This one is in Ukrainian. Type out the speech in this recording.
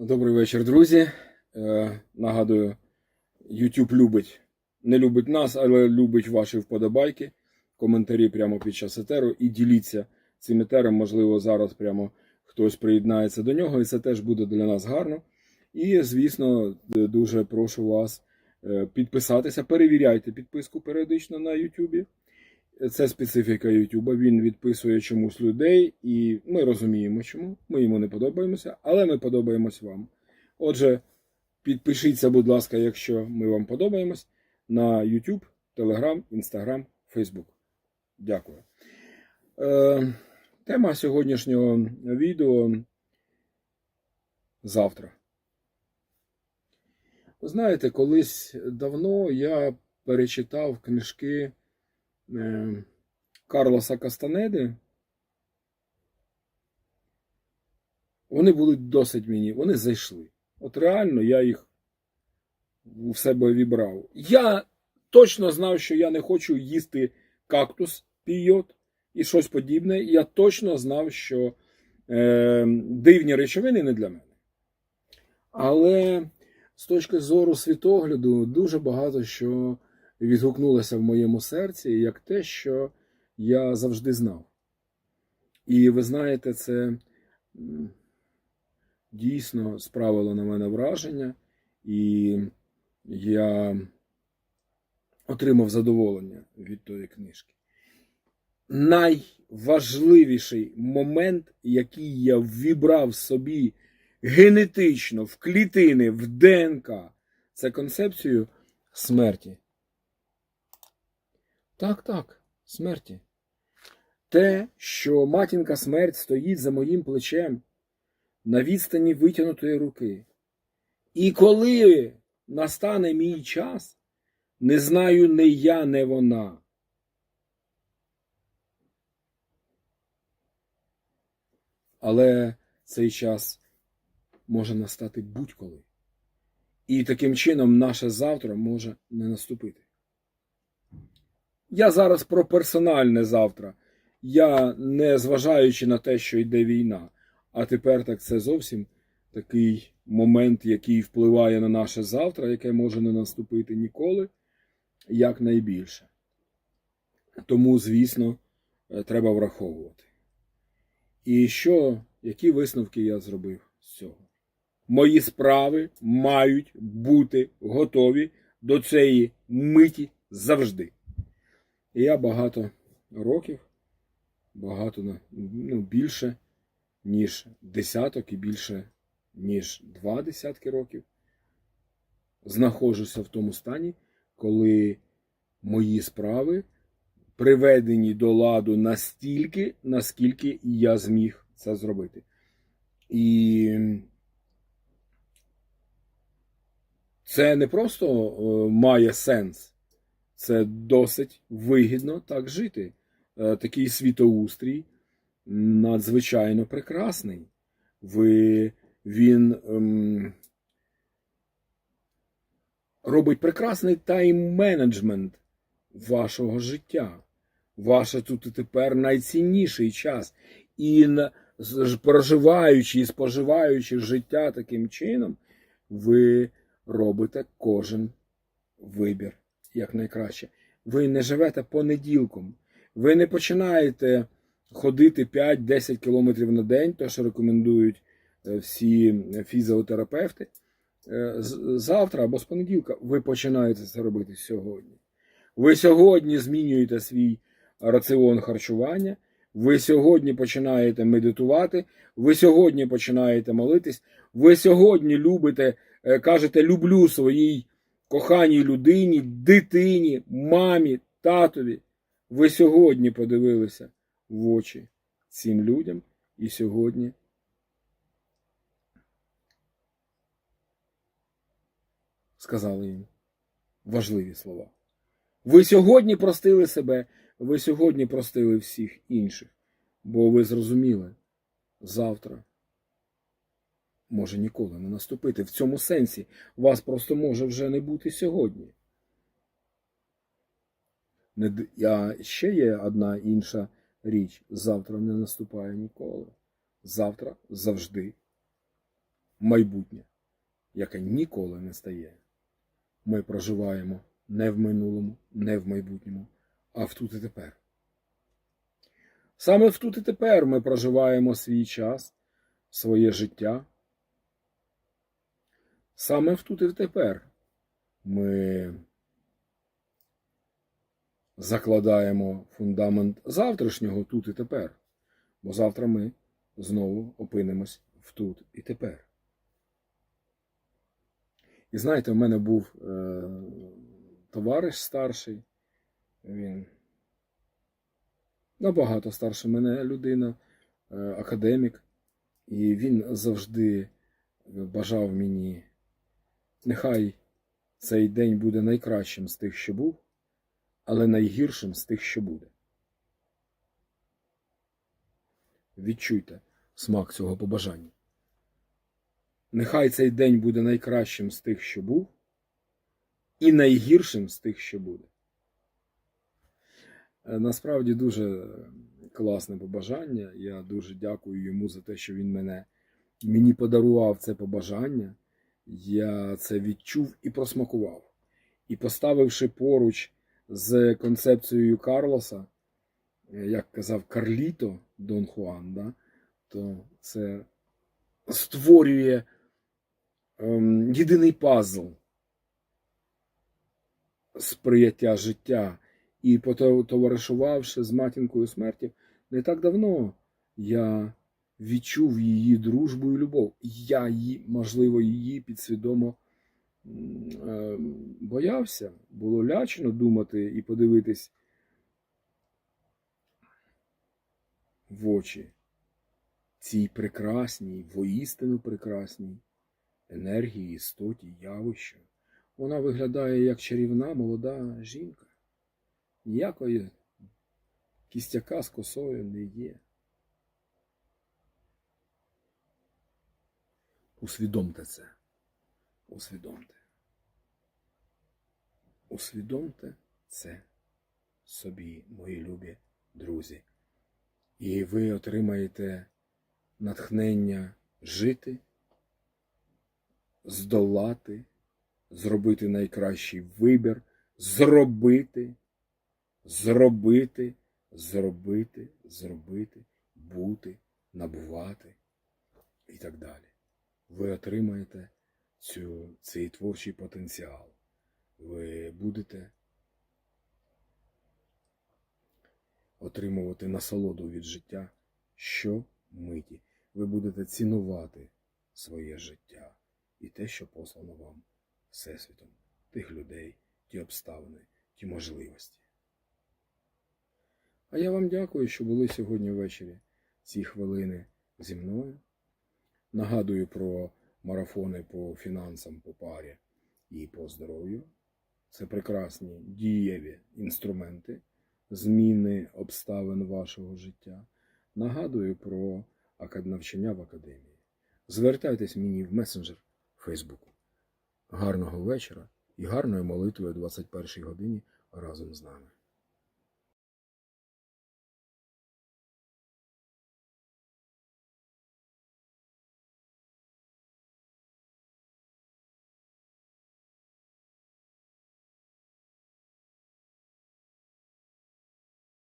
Добрий вечір, друзі. Е, нагадую, YouTube любить, не любить нас, але любить ваші вподобайки, коментарі прямо під час етеру і діліться цим етером. Можливо, зараз прямо хтось приєднається до нього, і це теж буде для нас гарно. І, звісно, дуже прошу вас е, підписатися. Перевіряйте підписку періодично на YouTube. Це специфіка YouTube, він відписує чомусь людей, і ми розуміємо, чому. Ми йому не подобаємося, але ми подобаємось вам. Отже, підпишіться, будь ласка, якщо ми вам подобаємось, на YouTube, Telegram, Instagram, Facebook. Дякую. Е, тема сьогоднішнього відео завтра. Знаєте, колись давно я перечитав книжки Карлоса Кастанеди. Вони були досить мені, вони зайшли. От реально я їх в себе вібрав. Я точно знав, що я не хочу їсти кактус пійот і щось подібне. Я точно знав, що е, дивні речовини не для мене. Але з точки зору світогляду дуже багато що відгукнулося в моєму серці, як те, що я завжди знав. І ви знаєте, це дійсно справило на мене враження, і я отримав задоволення від тої книжки. Найважливіший момент, який я ввібрав собі генетично в клітини, в ДНК, це концепцію смерті. Так, так, смерті. Те, що матінка смерть стоїть за моїм плечем на відстані витягнутої руки. І коли настане мій час, не знаю не я, не вона. Але цей час може настати будь-коли. І таким чином наше завтра може не наступити. Я зараз про персональне завтра. Я не зважаючи на те, що йде війна. А тепер так це зовсім такий момент, який впливає на наше завтра, яке може не наступити ніколи, як найбільше. Тому, звісно, е, треба враховувати. І що, які висновки я зробив з цього? Мої справи мають бути готові до цієї миті завжди. І я багато років, багато ну, більше, ніж десяток і більше, ніж два десятки років, знаходжуся в тому стані, коли мої справи приведені до ладу настільки, наскільки я зміг це зробити. І це не просто е, має сенс, це досить вигідно так жити. Е, Такий світоустрій надзвичайно прекрасний. Ви, він ем, робить прекрасний тайм-менеджмент вашого життя. Ваше тут і тепер найцінніший час. І проживаючи і споживаючи життя таким чином, ви робите кожен вибір як найкраще. Ви не живете понеділком. Ви не починаєте ходити 5-10 кілометрів на день, то що рекомендують е, всі фізіотерапевти. Е, Завтра або з понеділка ви починаєте це робити сьогодні. Ви сьогодні змінюєте свій раціон харчування. Ви сьогодні починаєте медитувати, ви сьогодні починаєте молитись, ви сьогодні любите, е, кажете, люблю своїй коханій людині, дитині, мамі, татові. Ви сьогодні подивилися в очі цим людям і сьогодні сказали їм важливі слова. Ви сьогодні простили себе, ви сьогодні простили всіх інших, бо ви зрозуміли, завтра може ніколи не наступити. В цьому сенсі вас просто може вже не бути сьогодні. А ще є одна інша річ. Завтра не наступає ніколи. Завтра завжди майбутнє, яке ніколи не стає. Ми проживаємо не в минулому, не в майбутньому, а в тут і тепер. Саме в тут і тепер ми проживаємо свій час, своє життя. Саме в тут і в тепер ми закладаємо фундамент завтрашнього тут і тепер, бо завтра ми знову опинимось в тут і тепер. І знаєте, в мене був е, товариш старший, він набагато старше мене людина, е, академік, і він завжди бажав мені, нехай цей день буде найкращим з тих, що був, але найгіршим з тих, що буде. Відчуйте смак цього побажання. Нехай цей день буде найкращим з тих, що був, і найгіршим з тих, що буде. Е, Насправді дуже класне побажання. Я дуже дякую йому за те, що він мене, мені подарував це побажання. Я це відчув і просмакував. І поставивши поруч з концепцією Карлоса, е, як казав Карліто Дон Хуан, да, то це створює ем, єдиний пазл сприяття життя. І потоваришувавши з матінкою смерті, не так давно я відчув її дружбу і любов. Я її, можливо, її підсвідомо е, боявся. Було лячно думати і подивитись в очі цій прекрасній, воістину прекрасній енергії, істоті, явищу. Вона виглядає як чарівна молода жінка. Ніякої кістяка з косою не є. Усвідомте це. Усвідомте. Усвідомте це собі, мої любі друзі. І ви отримаєте натхнення жити, здолати, зробити найкращий вибір, зробити, зробити, зробити, зробити, бути, набувати і так далі. Ви отримаєте цю, цей творчий потенціал. Ви будете отримувати насолоду від життя щомиті. Ви будете цінувати своє життя і те, що послано вам Всесвітом, тих людей, ті обставини, ті можливості. А я вам дякую, що були сьогодні ввечері ці хвилини зі мною. Нагадую про марафони по фінансам, по парі і по здоров'ю. Це прекрасні дієві інструменти зміни обставин вашого життя. Нагадую про навчання в академії. Звертайтесь мені в месенджер Фейсбуку. Гарного вечора і гарної молитви о 21 годині разом з нами.